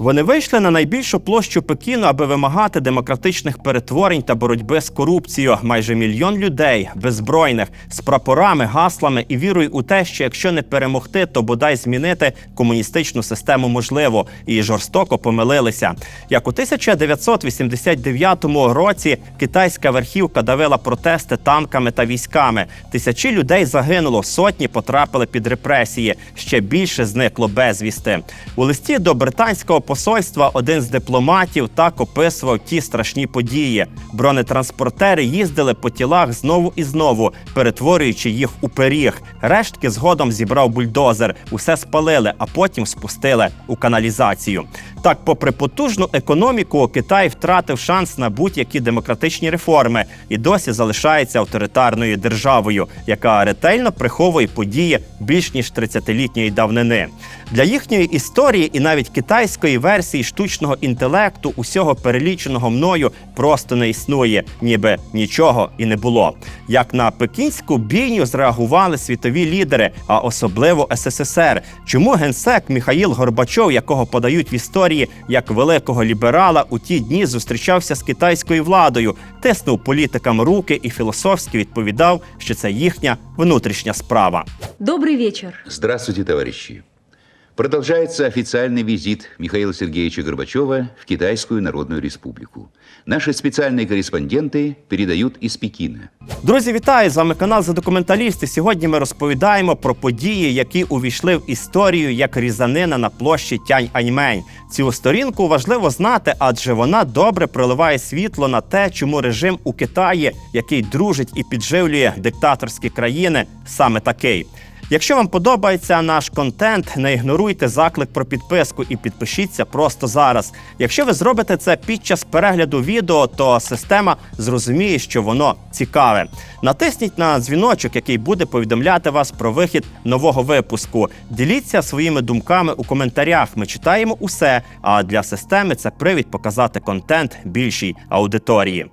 Вони вийшли на найбільшу площу Пекіну, аби вимагати демократичних перетворень та боротьби з корупцією. Майже мільйон людей беззбройних з прапорами, гаслами і вірою у те, що якщо не перемогти, то бодай змінити комуністичну систему можливо, і жорстоко помилилися. Як у 1989 році китайська верхівка давила протести танками та військами. Тисячі людей загинуло, сотні потрапили під репресії. Ще більше зникло безвісти. У листі до британського посольства один з дипломатів так описував ті страшні події. Бронетранспортери їздили по тілах знову і знову, перетворюючи їх у пиріг. Рештки згодом зібрав бульдозер, усе спалили, а потім спустили у каналізацію. Так, попри потужну економіку, Китай втратив шанс на будь-які демократичні реформи і досі залишається авторитарною державою, яка ретельно приховує події більш ніж 30-літньої давнини. Для їхньої історії і навіть китайської версії штучного інтелекту усього переліченого мною просто не існує, ніби нічого і не було. Як на пекінську бійню зреагували світові лідери, а особливо СССР. Чому генсек Міхаїл Горбачов, якого подають в історії як великого ліберала, у ті дні зустрічався з китайською владою, тиснув політикам руки і філософськи відповідав, що це їхня внутрішня справа. Добрий вечір. Здравствуйте, товариші. Продолжается официальный визит Михаила Сергеевича Горбачева в Китайскую Народную Республику. Наши специальные корреспонденты передают из Пекина. Друзі, вітаю! З вами канал за документалісти. Сьогодні ми розповідаємо про події, які увійшли в історію як різанина на площі Тянь Аньмень. Цю сторінку важливо знати, адже вона добре проливає світло на те, чому режим у Китаї, який дружить і підживлює диктаторські країни, саме такий. Якщо вам подобається наш контент, не ігноруйте заклик про підписку і підпишіться просто зараз. Якщо ви зробите це під час перегляду відео, то система зрозуміє, що воно цікаве. Натисніть на дзвіночок, який буде повідомляти вас про вихід нового випуску. Діліться своїми думками у коментарях. Ми читаємо усе. А для системи це привід показати контент більшій аудиторії.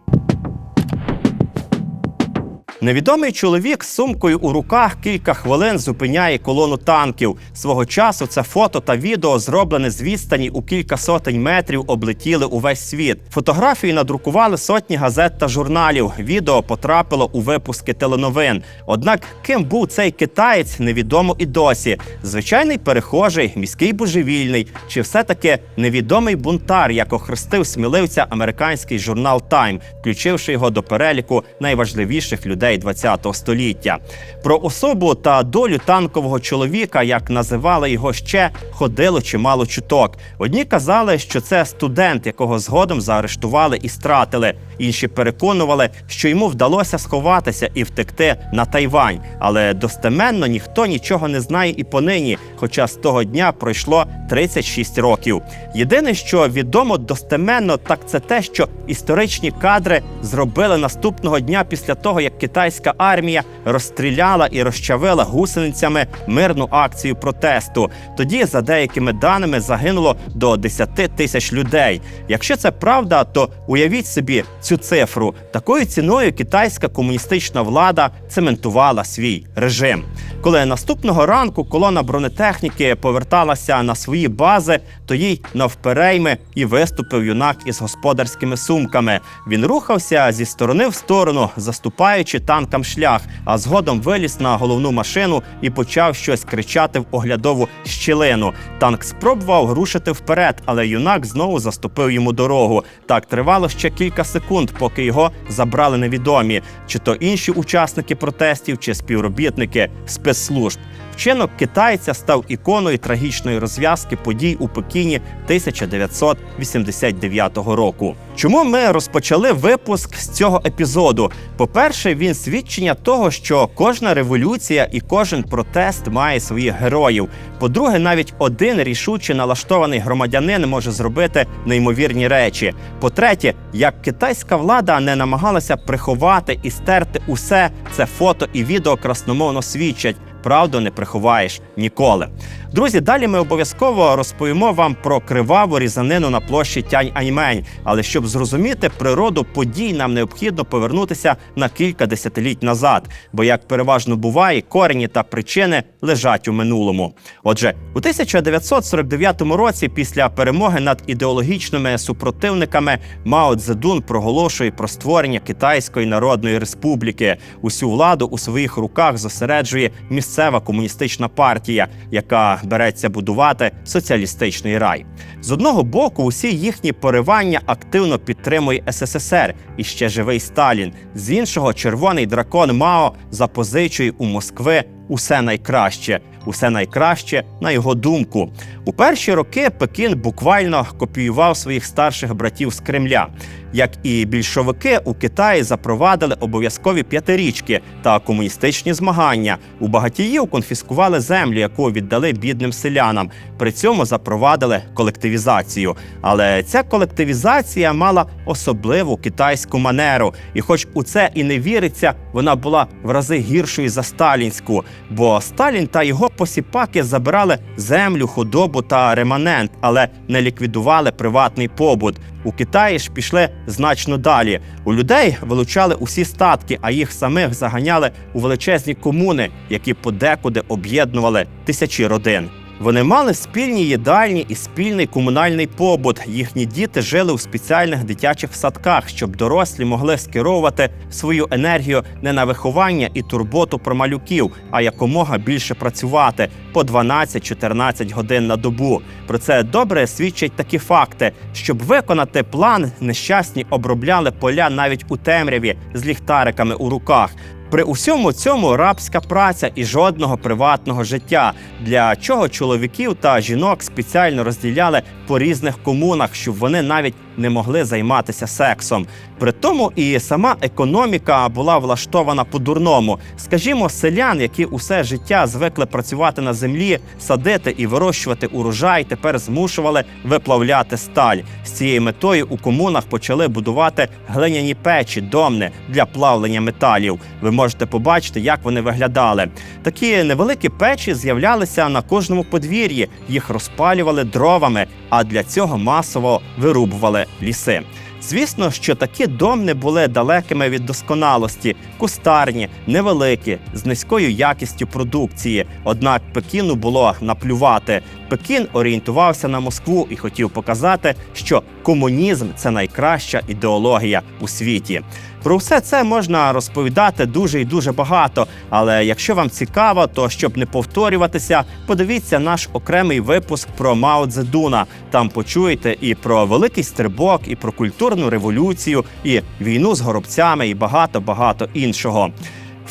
Невідомий чоловік з сумкою у руках кілька хвилин зупиняє колону танків. Свого часу це фото та відео, зроблене з відстані у кілька сотень метрів, облетіли увесь світ. Фотографії надрукували сотні газет та журналів. Відео потрапило у випуски теленовин. Однак, ким був цей китаєць, невідомо і досі. Звичайний перехожий, міський божевільний, чи все-таки невідомий бунтар, як охрестив сміливця американський журнал Time, включивши його до переліку найважливіших людей ХХ століття. Про особу та долю танкового чоловіка, як називали його ще, ходило чимало чуток. Одні казали, що це студент, якого згодом заарештували і стратили. Інші переконували, що йому вдалося сховатися і втекти на Тайвань. Але достеменно ніхто нічого не знає і понині, хоча з того дня пройшло 36 років. Єдине, що відомо достеменно, так це те, що історичні кадри зробили наступного дня після того, як китайська армія розстріляла і розчавила гусеницями мирну акцію протесту. Тоді, за деякими даними, загинуло до 10 тисяч людей. Якщо це правда, то уявіть собі цю цифру. Такою ціною китайська комуністична влада цементувала свій режим. Коли наступного ранку колона бронетехніки поверталася на свої бази, то їй навперейми і виступив юнак із господарськими сумками. Він рухався зі сторони в сторону, заступаючи танкам шлях, а згодом виліз на головну машину і почав щось кричати в оглядову щілину. Танк спробував рушити вперед, але юнак знову заступив йому дорогу. Так тривало ще кілька секунд, поки його забрали невідомі, чи то інші учасники протестів, чи співробітники спецслужб. Вчинок китайця став іконою трагічної розв'язки подій у Пекіні 1989 року. Чому ми розпочали випуск з цього епізоду? По-перше, він свідчення того, що кожна революція і кожен протест має своїх героїв. По-друге, навіть один рішуче налаштований громадянин може зробити неймовірні речі. По-третє, як китайська влада не намагалася приховати і стерти усе, це фото і відео красномовно свідчать. Правду не приховаєш ніколи. Друзі, далі ми обов'язково розповімо вам про криваву різанину на площі Тянь Аньмень. Але щоб зрозуміти природу подій, нам необхідно повернутися на кілька десятиліть назад. Бо, як переважно буває, корені та причини лежать у минулому. Отже, у 1949 році, після перемоги над ідеологічними супротивниками, Мао Цзедун проголошує про створення Китайської Народної Республіки. Усю владу у своїх руках зосереджує місцева комуністична партія, яка береться будувати соціалістичний рай. З одного боку, усі їхні поривання активно підтримує СССР і ще живий Сталін. З іншого, червоний дракон Мао запозичує у Москви усе найкраще, усе найкраще на його думку. У перші роки Пекін буквально копіював своїх старших братів з Кремля. Як і більшовики у Китаї запровадили обов'язкові п'ятирічки та комуністичні змагання. У багатіїв конфіскували землю, яку віддали бідним селянам. При цьому запровадили колективізацію. Але ця колективізація мала особливу китайську манеру, і, хоч у це і не віриться, вона була в рази гіршою за сталінську. Бо Сталін та його посіпаки забирали землю, худобу та реманент, але не ліквідували приватний побут. У Китаї ж пішли значно далі. У людей вилучали усі статки, а їх самих заганяли у величезні комуни, які подекуди об'єднували тисячі родин. Вони мали спільні їдальні і спільний комунальний побут. Їхні діти жили у спеціальних дитячих садках, щоб дорослі могли скеровувати свою енергію не на виховання і турботу про малюків, а якомога більше працювати по 12-14 годин на добу. Про це добре свідчать такі факти. Щоб виконати план, нещасні обробляли поля навіть у темряві з ліхтариками у руках. При усьому цьому рабська праця і жодного приватного життя, для чого чоловіків та жінок спеціально розділяли по різних комунах, щоб вони навіть не могли займатися сексом. При тому і сама економіка була влаштована по-дурному. Скажімо, селян, які усе життя звикли працювати на землі, садити і вирощувати урожай, тепер змушували виплавляти сталь. З цією метою у комунах почали будувати глиняні печі, домни для плавлення металів. Ви можете побачити, як вони виглядали. Такі невеликі печі з'являлися на кожному подвір'ї. Їх розпалювали дровами, а для цього масово вирубували ліси. Звісно, що такі домни були далекими від досконалості, кустарні, невеликі, з низькою якістю продукції. Однак Пекіну було наплювати. Пекін орієнтувався на Москву і хотів показати, що комунізм це найкраща ідеологія у світі. Про все це можна розповідати дуже і дуже багато. Але якщо вам цікаво, то щоб не повторюватися, подивіться наш окремий випуск про Мао Цзедуна. Там почуєте і про великий стрибок, і про культурну революцію, і війну з горобцями, і багато багато іншого.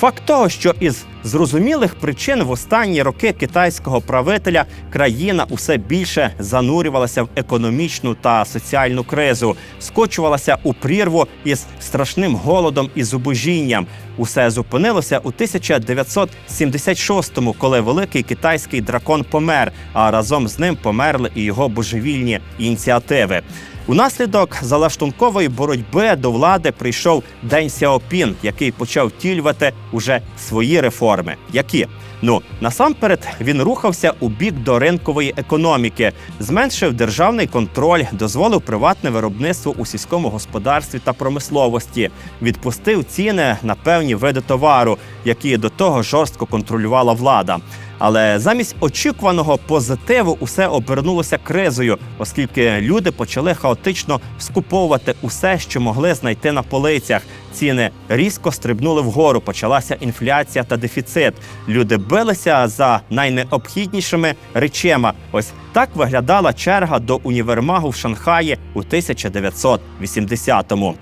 Факт того, що із зрозумілих причин в останні роки китайського правителя країна усе більше занурювалася в економічну та соціальну кризу, скочувалася у прірву із страшним голодом і зубожінням. Усе зупинилося у 1976-му, коли великий китайський дракон помер, а разом з ним померли і його божевільні ініціативи. Унаслідок залаштункової боротьби до влади прийшов День Сяопін, який почав втілювати уже свої реформи. Які? Ну насамперед він рухався у бік до ринкової економіки, зменшив державний контроль, дозволив приватне виробництво у сільському господарстві та промисловості, відпустив ціни на певні види товару, які до того жорстко контролювала влада. Але замість очікуваного позитиву усе обернулося кризою, оскільки люди почали хаотично скуповувати усе, що могли знайти на полицях. Ціни різко стрибнули вгору. Почалася інфляція та дефіцит. Люди билися за найнеобхіднішими речима. Ось так виглядала черга до універмагу в Шанхаї у 1980-му.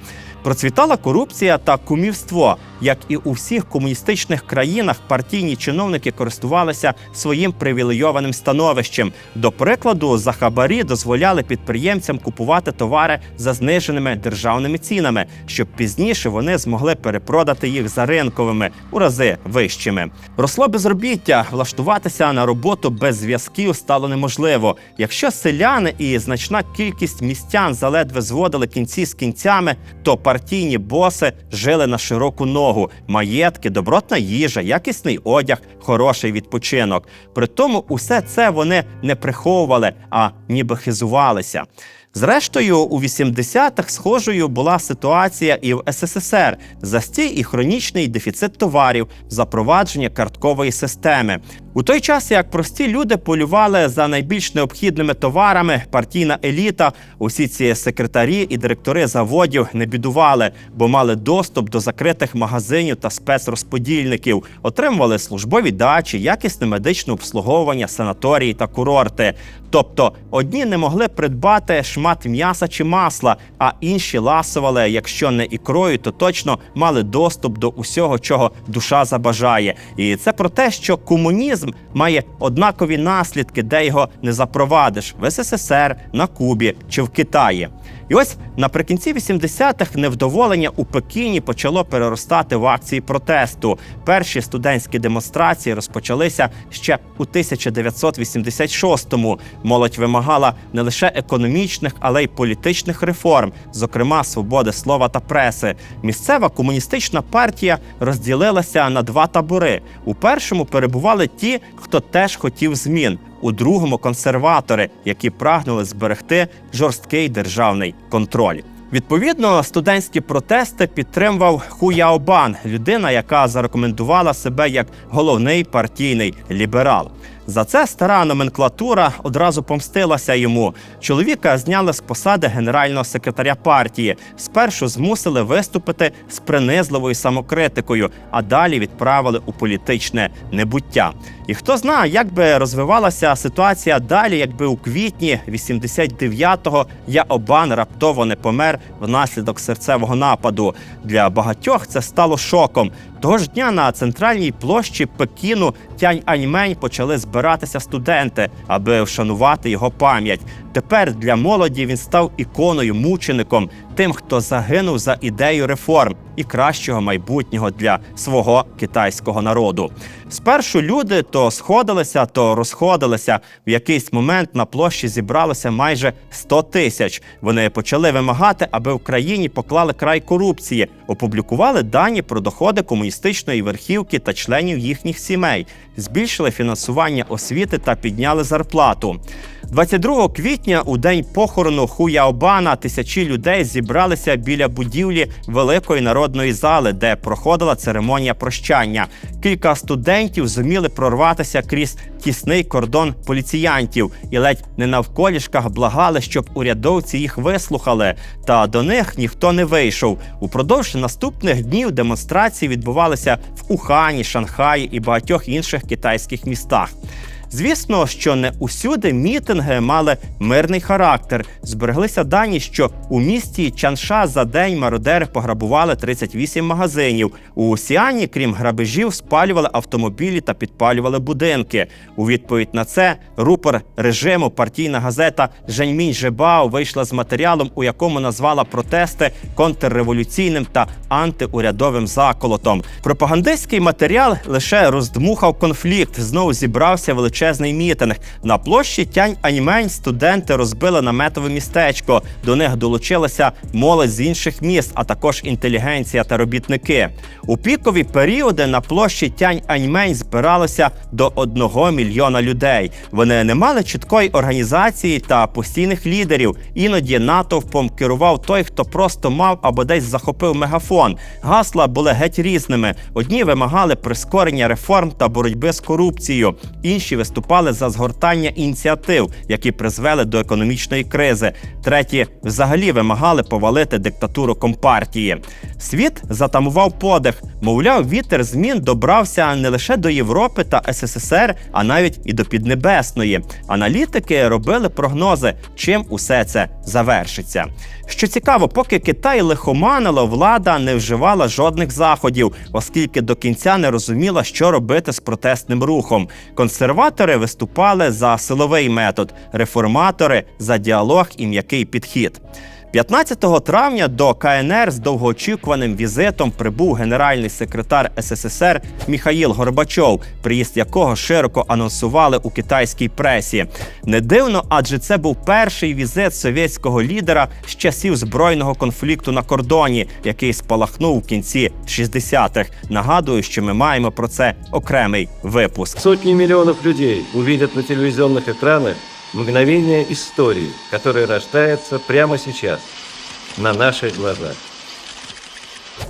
Процвітала корупція та кумівство. Як і у всіх комуністичних країнах, партійні чиновники користувалися своїм привілейованим становищем. До прикладу, за хабарі дозволяли підприємцям купувати товари за зниженими державними цінами, щоб пізніше вони змогли перепродати їх за ринковими у рази вищими. Росло безробіття, влаштуватися на роботу без зв'язків стало неможливо. Якщо селяни і значна кількість містян заледве зводили кінці з кінцями, то партійні боси жили на широку ногу. Допомогу, маєтки, добротна їжа, якісний одяг, хороший відпочинок. При тому усе це вони не приховували, а ніби хизувалися. Зрештою, у 80-х схожою була ситуація і в СССР застій і хронічний дефіцит товарів, запровадження карткової системи. У той час, як прості люди полювали за найбільш необхідними товарами, партійна еліта, усі ці секретарі і директори заводів не бідували, бо мали доступ до закритих магазинів та спецрозподільників, отримували службові дачі, якісне медичне обслуговування, санаторії та курорти. Тобто одні не могли придбати шмат м'яса чи масла, а інші ласували, якщо не ікрою, то точно мали доступ до усього, чого душа забажає. І це про те, що комунізм має однакові наслідки, де його не запровадиш в СССР, на Кубі чи в Китаї. І ось наприкінці 80-х невдоволення у Пекіні почало переростати в акції протесту. Перші студентські демонстрації розпочалися ще у 1986-му. Молодь вимагала не лише економічних, але й політичних реформ, зокрема свободи слова та преси. Місцева комуністична партія розділилася на два табори. У першому перебували ті, хто теж хотів змін. У другому консерватори, які прагнули зберегти жорсткий державний контроль. Відповідно, студентські протести підтримував Хуяобан, людина, яка зарекомендувала себе як головний партійний ліберал. За це стара номенклатура одразу помстилася йому. Чоловіка зняли з посади генерального секретаря партії. Спершу змусили виступити з принизливою самокритикою, а далі відправили у політичне небуття. І хто знає, як би розвивалася ситуація далі, якби у квітні 89-го Яобан раптово не помер внаслідок серцевого нападу. Для багатьох це стало шоком. Того ж дня на центральній площі Пекіну Тянь-Аньмень почали збиратися студенти, аби вшанувати його пам'ять. Тепер для молоді він став іконою, мучеником, тим, хто загинув за ідею реформ і кращого майбутнього для свого китайського народу. Спершу люди то сходилися, то розходилися. В якийсь момент на площі зібралося майже 100 тисяч. Вони почали вимагати, аби в країні поклали край корупції, опублікували дані про доходи комуністичної верхівки та членів їхніх сімей, збільшили фінансування освіти та підняли зарплату. 22 квітня, у день похорону Хуяобана, тисячі людей зібралися біля будівлі великої народної зали, де проходила церемонія прощання. Кілька студентів зуміли прорватися крізь тісний кордон поліціянтів і ледь не навколішках благали, щоб урядовці їх вислухали. Та до них ніхто не вийшов. Упродовж наступних днів демонстрації відбувалися в Ухані, Шанхаї і багатьох інших китайських містах. Звісно, що не усюди мітинги мали мирний характер. Збереглися дані, що у місті Чанша за день мародери пограбували 38 магазинів. У Сіані, крім грабежів, спалювали автомобілі та підпалювали будинки. У відповідь на це рупор режиму партійна газета Женьмінь Жебао вийшла з матеріалом, у якому назвала протести контрреволюційним та антиурядовим заколотом. Пропагандистський матеріал лише роздмухав конфлікт. Знову зібрався величезний мітинг. На площі Тянь Аньмень студенти розбили наметове містечко. До них долучилася молодь з інших міст, а також інтелігенція та робітники. У пікові періоди на площі Тянь Аньмень збиралося до одного мільйона людей. Вони не мали чіткої організації та постійних лідерів. Іноді натовпом керував той, хто просто мав або десь захопив мегафон. Гасла були геть різними. Одні вимагали прискорення реформ та боротьби з корупцією, інші виступали за згортання ініціатив, які призвели до економічної кризи. Треті взагалі вимагали повалити диктатуру компартії. Світ затамував подих. Мовляв, вітер змін добрався не лише до Європи та СССР, а навіть і до Піднебесної. Аналітики робили прогнози, чим усе це завершиться. Що цікаво, поки Китай лихоманило, влада не вживала жодних заходів, оскільки до кінця не розуміла, що робити з протестним рухом. Консерватори виступали за силовий метод, реформатори за діалог і м'який підхід. 15 травня до КНР з довгоочікуваним візитом прибув генеральний секретар СССР Міхаїл Горбачов, приїзд якого широко анонсували у китайській пресі. Не дивно, адже це був перший візит совєтського лідера з часів збройного конфлікту на кордоні, який спалахнув у кінці 60-х. Нагадую, що ми маємо про це окремий випуск. Сотни миллионов людей увидят на телевизионных экранах мгновение истории, которое рождается прямо сейчас, на наших глазах.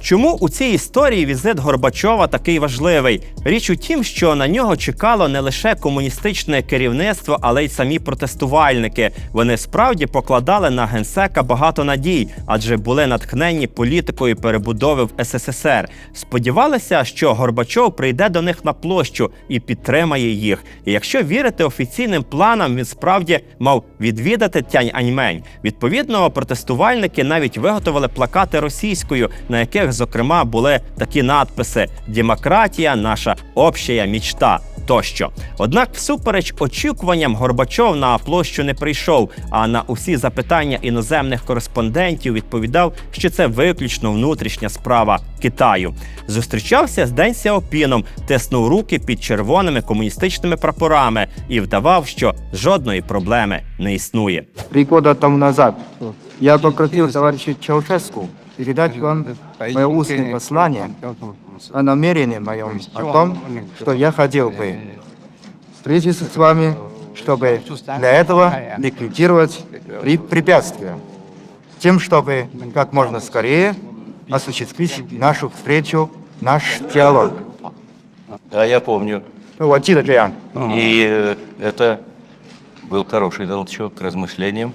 Чому у цій історії візит Горбачова такий важливий? Річ у тім, що на нього чекало не лише комуністичне керівництво, але й самі протестувальники. Вони справді покладали на генсека багато надій, адже були натхнені політикою перебудови в СССР. Сподівалися, що Горбачов прийде до них на площу і підтримає їх. І якщо вірити офіційним планам, він справді мав відвідати Тянь-Аньмень. Відповідно, протестувальники навіть виготовили плакати російською, на яких, зокрема, були такі надписи: Демократія, наша общая мічта. Тощо, однак, всупереч очікуванням, Горбачов на площу не прийшов. А на усі запитання іноземних кореспондентів відповідав, що це виключно внутрішня справа Китаю. Зустрічався з День Сяопіном, тиснув руки під червоними комуністичними прапорами і вдавав, що жодної проблеми не існує. Три года тому назад я попросил товарища Чаушеску передать вам мое устное послание о намерении моем о том, что я хотел бы встретиться с вами, чтобы для этого ликвидировать препятствия, тем, чтобы как можно скорее осуществить нашу встречу, наш диалог. А я помню. Ну, вот это Джиан. И э, это был хороший толчок к размышлениям.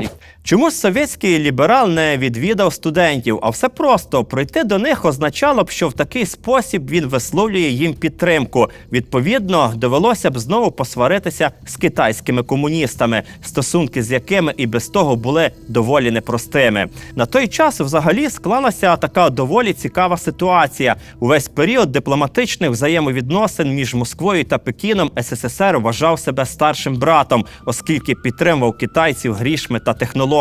И Чому ж совєтський ліберал не відвідав студентів? А все просто прийти до них означало б, що в такий спосіб він висловлює їм підтримку. Відповідно, довелося б знову посваритися з китайськими комуністами, стосунки з якими і без того були доволі непростими. На той час взагалі склалася така доволі цікава ситуація. Увесь період дипломатичних взаємовідносин між Москвою та Пекіном СССР вважав себе старшим братом, оскільки підтримував китайців грішми та технологіями.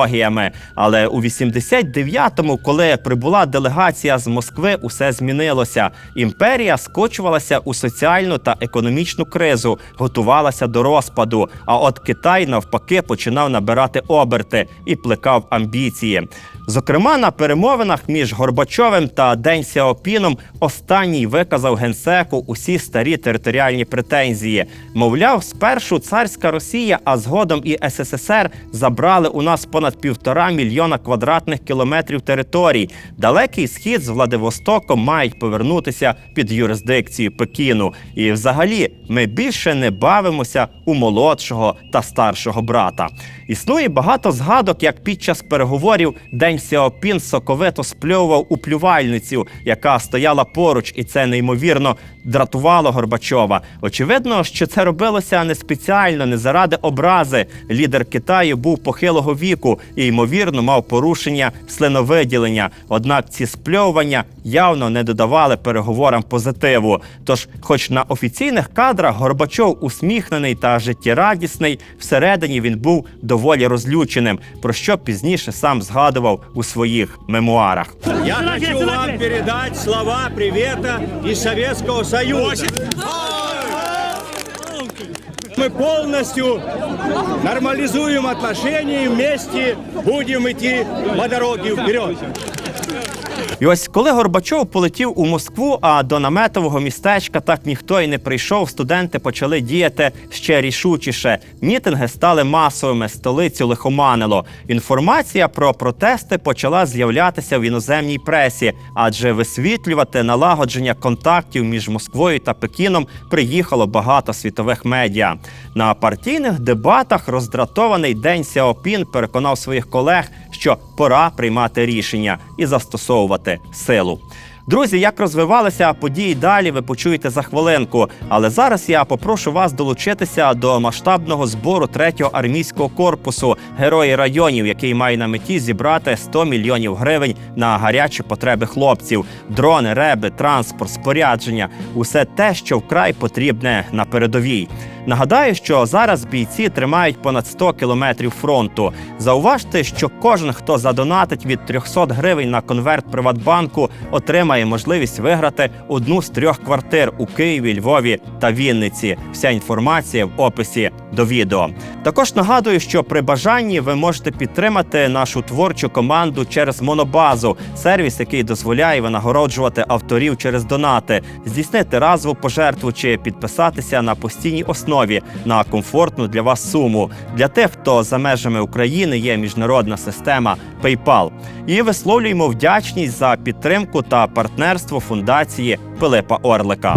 Але у 89-му, коли прибула делегація з Москви, усе змінилося. Імперія скочувалася у соціальну та економічну кризу, готувалася до розпаду. А от Китай навпаки починав набирати оберти і плекав амбіції. Зокрема, на перемовинах між Горбачовим та День Сяопіном останній виказав генсеку усі старі територіальні претензії. Мовляв, спершу царська Росія, а згодом і СССР забрали у нас понад півтора мільйона квадратних кілометрів територій. Далекий схід з Владивостоком мають повернутися під юрисдикцію Пекіну. І взагалі ми більше не бавимося у молодшого та старшого брата. Існує багато згадок, як під час переговорів День Сяопін соковито спльовував у плювальницю, яка стояла поруч, і це неймовірно дратувало Горбачова. Очевидно, що це робилося не спеціально, не заради образи. Лідер Китаю був похилого віку і ймовірно мав порушення слиновиділення. Однак ці спльовування явно не додавали переговорам позитиву. Тож, хоч на офіційних кадрах Горбачов усміхнений та життєрадісний, всередині він був доволі розлюченим, про що пізніше сам згадував у своїх мемуарах. Я хочу вам передать слова привета из Советского Союза. Мы полностью нормализуем отношения и вместе будем идти по дороге вперед. І ось коли Горбачов полетів у Москву, а до наметового містечка так ніхто й не прийшов, студенти почали діяти ще рішучіше. Мітинги стали масовими, столицю лихоманило. Інформація про протести почала з'являтися в іноземній пресі, адже висвітлювати налагодження контактів між Москвою та Пекіном приїхало багато світових медіа. На партійних дебатах роздратований День Сяопін переконав своїх колег, що пора приймати рішення і застосовувати силу. Друзі, як розвивалися події далі, ви почуєте за хвилинку. Але зараз я попрошу вас долучитися до масштабного збору третього армійського корпусу Герої районів, який має на меті зібрати 100 мільйонів гривень на гарячі потреби хлопців: дрони, реби, транспорт, спорядження усе те, що вкрай потрібне на передовій. Нагадаю, що зараз бійці тримають понад 100 кілометрів фронту. Зауважте, що кожен, хто задонатить від 300 гривень на конверт Приватбанку, отримає можливість виграти одну з трьох квартир у Києві, Львові та Вінниці. Вся інформація в описі до відео. Також нагадую, що при бажанні ви можете підтримати нашу творчу команду через Монобазу, сервіс, який дозволяє винагороджувати авторів через донати, здійснити разову пожертву чи підписатися на постійній основі на комфортну для вас суму. Для тих, хто за межами України є міжнародна система PayPal. І висловлюємо вдячність за підтримку та партнерство фундації Пилипа Орлика.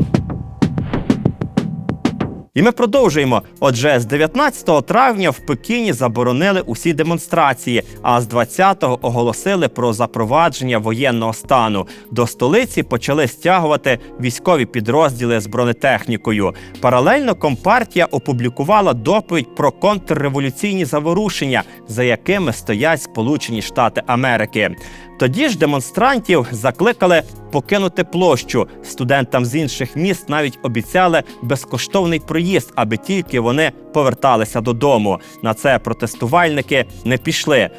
І ми продовжуємо. Отже, з 19 травня в Пекіні заборонили усі демонстрації, а з 20-го оголосили про запровадження воєнного стану. До столиці почали стягувати військові підрозділи з бронетехнікою. Паралельно компартія опублікувала доповідь про контрреволюційні заворушення, за якими стоять Сполучені Штати Америки. Тоді ж демонстрантів закликали покинути площу. Студентам з інших міст навіть обіцяли безкоштовний проїзд, аби тільки вони поверталися додому. На це протестувальники не пішли.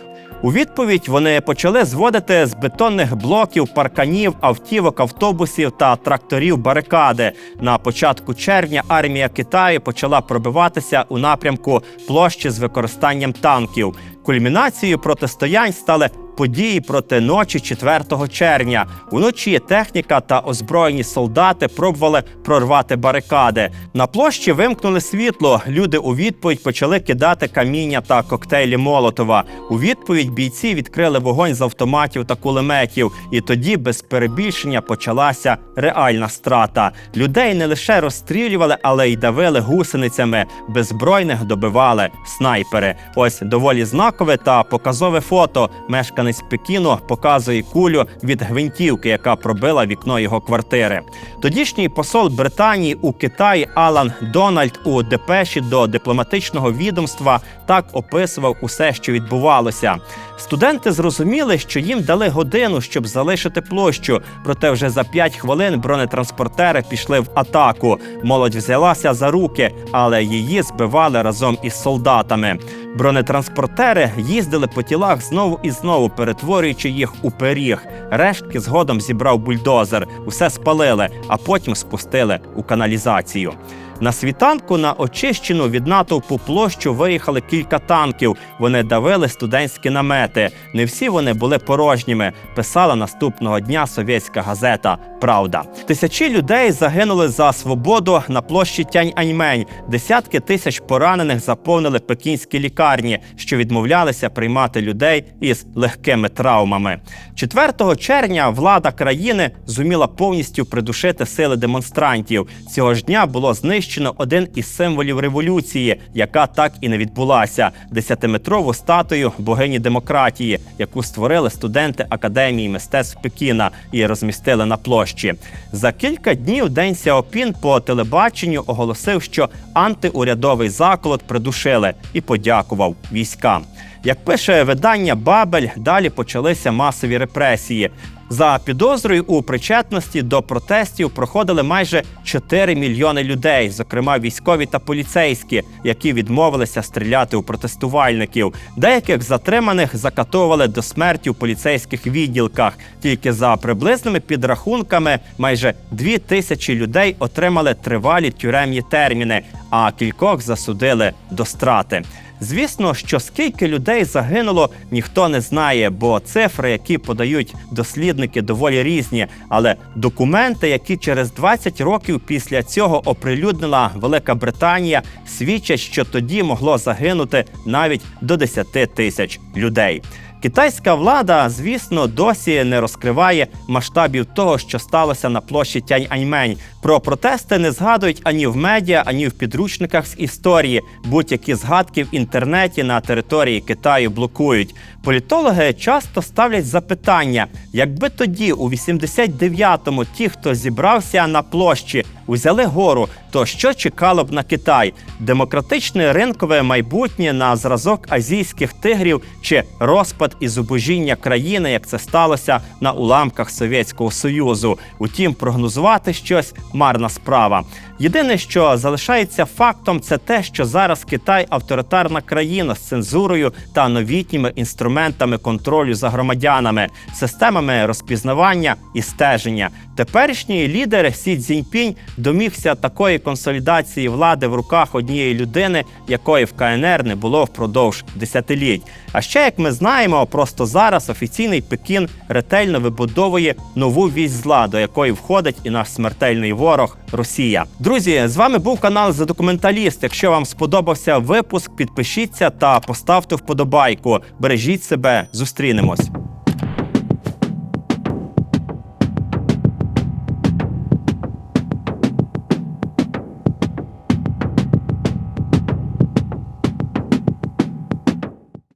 У відповідь вони почали зводити з бетонних блоків, парканів, автівок, автобусів та тракторів барикади. На початку червня армія Китаю почала пробиватися у напрямку площі з використанням танків. Кульмінацією протистоянь стали події проти ночі 4 червня. Уночі техніка та озброєні солдати пробували прорвати барикади. На площі вимкнули світло. Люди у відповідь почали кидати каміння та коктейлі Молотова. У відповідь бійці відкрили вогонь з автоматів та кулеметів. І тоді, без перебільшення, почалася реальна страта. Людей не лише розстрілювали, але й давили гусеницями. Беззбройних добивали снайпери. Ось доволі знакове та показове фото. Мешканець Пекіну показує кулю від гвинтівки, яка пробила вікно його квартири. Тодішній посол Британії у Китаї Алан Дональд у депеші до дипломатичного відомства так описував усе, що відбувалося. Студенти зрозуміли, що їм дали годину, щоб залишити площу. Проте вже за 5 хвилин бронетранспортери пішли в атаку. Молодь взялася за руки, але її збивали разом із солдатами. Бронетранспортери їздили по тілах знову і знову, перетворюючи їх у пиріг. Рештки згодом зібрав бульдозер, усе спалили, а потім спустили у каналізацію. На світанку на очищену від натовпу площу виїхали кілька танків. Вони давили студентські намети. Не всі вони були порожніми. Писала наступного дня совєтська газета Правда. Тисячі людей загинули за свободу на площі Тянь-Аньмень. Десятки тисяч поранених заповнили пекінські лікарні, що відмовлялися приймати людей із легкими травмами. 4 червня влада країни зуміла повністю придушити сили демонстрантів. Цього ж дня було знищено один із символів революції, яка так і не відбулася десятиметрову статую богині демократії, яку створили студенти академії мистецтв Пекіна і розмістили на площі. За кілька днів День Сяопін по телебаченню оголосив, що антиурядовий заколот придушили і подякував військам. Як пише видання Бабель, далі почалися масові репресії. За підозрою у причетності до протестів проходили майже 4 мільйони людей, зокрема військові та поліцейські, які відмовилися стріляти у протестувальників. Деяких затриманих закатовували до смерті у поліцейських відділках. Тільки за приблизними підрахунками майже 2 тисячі людей отримали тривалі тюремні терміни, а кількох засудили до страти. Звісно, що скільки людей загинуло, ніхто не знає, бо цифри, які подають дослідники, доволі різні. Але документи, які через 20 років після цього оприлюднила Велика Британія, свідчать, що тоді могло загинути навіть до 10 тисяч людей. Китайська влада, звісно, досі не розкриває масштабів того, що сталося на площі Тянь-Аньмень. Про протести не згадують ані в медіа, ані в підручниках з історії. Будь-які згадки в інтернеті на території Китаю блокують. Політологи часто ставлять запитання: якби тоді, у 89-му, ті, хто зібрався на площі, узяли гору, то що чекало б на Китай? Демократичне ринкове майбутнє на зразок азійських тигрів чи розпад і зубожіння країни, як це сталося на уламках Совєтського Союзу. Утім, прогнозувати щось марна справа. Єдине, що залишається фактом, це те, що зараз Китай авторитарна країна з цензурою та новітніми інструментами контролю за громадянами, системами розпізнавання і стеження. Теперішній лідер Сі Цзіньпінь домігся такої консолідації влади в руках однієї людини, якої в КНР не було впродовж десятиліть. А ще, як ми знаємо, просто зараз офіційний Пекін ретельно вибудовує нову вісь зла, до якої входить і наш смертельний ворог Росія. Друзі, з вами був канал за документаліст. Якщо вам сподобався випуск, підпишіться та поставте вподобайку. Бережіть себе, зустрінемось.